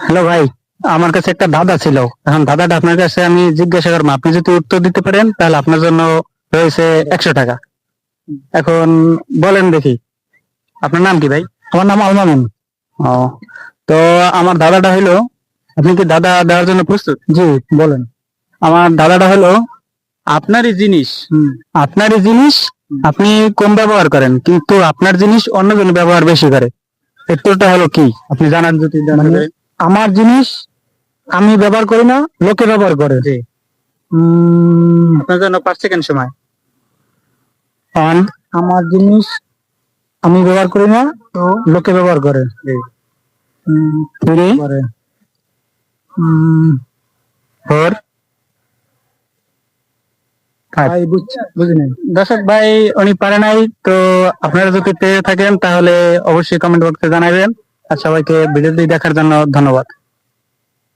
Hello ভাই আমার কাছে একটা দাদা ছিল। এখন দাদাটা আপনার কাছে আমি জিজ্ঞাসা করব আপনি যদি উত্তর দিতে পারেন তাহলে আপনার জন্য রয়েছে একশো টাকা। এখন বলেন দেখি আপনার নাম কি ভাই? আমার নাম আলমামুন ও তো আমার দাদাটা হলো আপনি কি দাদা দেওয়ার জন্য প্রস্তুত? জি বলেন। আমার দাদাটা হলো আপনারই জিনিস। আপনারই জিনিস আপনি কম ব্যবহার করেন কিন্তু আপনার জিনিস অন্যজন ব্যবহার বেশি করে। উত্তরটা হলো কি? আপনি জানান যদি মানে আমার জিনিস আমি ব্যবহার করি না লোকে ব্যবহার করে। জি। আপনার জন্য পাঁচ সেকেন্ড সময়? আমার জিনিস আমি ব্যবহার করি না তো লোকে ব্যবহার করে। Three four. দর্শক ভাই উনি পারে নাই তো আপনারা যদি পেয়ে থাকেন তাহলে অবশ্যই কমেন্ট বক্সে জানাবেন। আর সবাইকে ভিডিওটি দেখার জন্য ধন্যবাদ।